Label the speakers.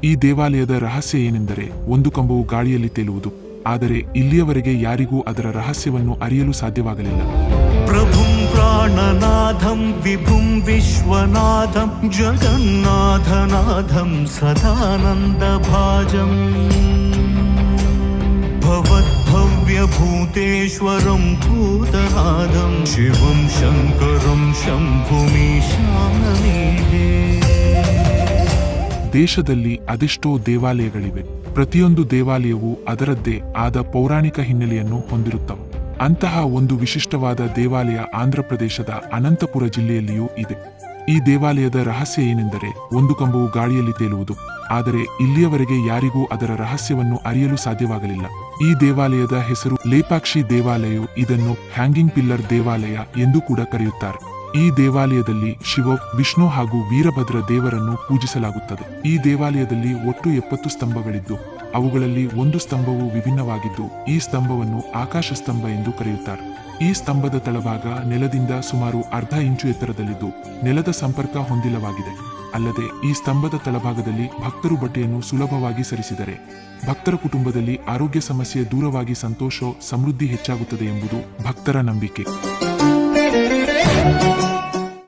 Speaker 1: ಈ ದೇವಾಲಯದ ರಹಸ್ಯ ಏನೆಂದರೆ ಒಂದು ಕಂಬವು ಗಾಳಿಯಲ್ಲಿ ತೇಲುವುದು ಆದರೆ ಇಲ್ಲಿಯವರೆಗೆ ಯಾರಿಗೂ ಅದರ ರಹಸ್ಯವನ್ನು ಅರಿಯಲು ಸಾಧ್ಯವಾಗಲಿಲ್ಲ
Speaker 2: प्रभुं प्राणनाथं विभुं विश्वनाथं जगन्नाथनाथं सदानन्दभाजम् भवद्भव्यभूतेश्वरं भूतनादं शिवं शङ्करं शम्भुमीशानमीडे
Speaker 1: ದೇಶದಲ್ಲಿ ಅದೆಷ್ಟೋ ದೇವಾಲಯಗಳಿವೆ. ಪ್ರತಿಯೊಂದು ದೇವಾಲಯವೂ ಅದರದ್ದೇ ಆದ ಪೌರಾಣಿಕ ಹಿನ್ನೆಲೆಯನ್ನು ಹೊಂದಿರುತ್ತವೆ. ಅಂತಹ ಒಂದು ವಿಶಿಷ್ಟವಾದ ದೇವಾಲಯ ಆಂಧ್ರಪ್ರದೇಶದ ಅನಂತಪುರ ಜಿಲ್ಲೆಯಲ್ಲಿಯೂ ಇದೆ. ಈ ದೇವಾಲಯದ ರಹಸ್ಯ ಏನೆಂದರೆ ಒಂದು ಕಂಬವು ಗಾಳಿಯಲ್ಲಿ ತೇಲುವುದು. ಆದರೆ ಇಲ್ಲಿಯವರೆಗೆ ಯಾರಿಗೂ ಅದರ ರಹಸ್ಯವನ್ನು ಅರಿಯಲು ಸಾಧ್ಯವಾಗಲಿಲ್ಲ. ಈ ದೇವಾಲಯದ ಹೆಸರು ಲೇಪಾಕ್ಷಿ ದೇವಾಲಯವು ಇದನ್ನು ಹ್ಯಾಂಗಿಂಗ್ ಪಿಲ್ಲರ್ ದೇವಾಲಯ ಎಂದು ಕೂಡ ಕರೆಯುತ್ತಾರೆ. ಈ ದೇವಾಲಯದಲ್ಲಿ ಶಿವ, ವಿಷ್ಣು ಹಾಗೂ ವೀರಭದ್ರ ದೇವರನ್ನು ಪೂಜಿಸಲಾಗುತ್ತದೆ. ಈ ದೇವಾಲಯದಲ್ಲಿ ಒಟ್ಟು ಎಪ್ಪತ್ತು ಸ್ತಂಭಗಳಿದ್ದು, ಅವುಗಳಲ್ಲಿ ಒಂದು ಸ್ತಂಭವು ವಿಭಿನ್ನವಾಗಿದ್ದು, ಈ ಸ್ತಂಭವನ್ನು ಆಕಾಶ ಸ್ತಂಭ ಎಂದು ಕರೆಯುತ್ತಾರೆ. ಈ ಸ್ತಂಭದ ತಳಭಾಗ ನೆಲದಿಂದ ಸುಮಾರು ಅರ್ಧ ಇಂಚು ಎತ್ತರದಲ್ಲಿದ್ದು, ನೆಲದ ಸಂಪರ್ಕ ಹೊಂದಿಲ್ಲವಾಗಿದೆ ಅಲ್ಲದೆ ಈ ಸ್ತಂಭದ ತಳಭಾಗದಲ್ಲಿ ಭಕ್ತರು ಬಟ್ಟೆಯನ್ನು ಸುಲಭವಾಗಿ ಸರಿಸಿದರೆ, ಭಕ್ತರ ಕುಟುಂಬದಲ್ಲಿ ಆರೋಗ್ಯ ಸಮಸ್ಯೆ ದೂರವಾಗಿ ಸಂತೋಷ, ಸಮೃದ್ಧಿ ಹೆಚ್ಚಾಗುತ್ತದೆ ಎಂಬುದು ಭಕ್ತರ ನಂಬಿಕೆ.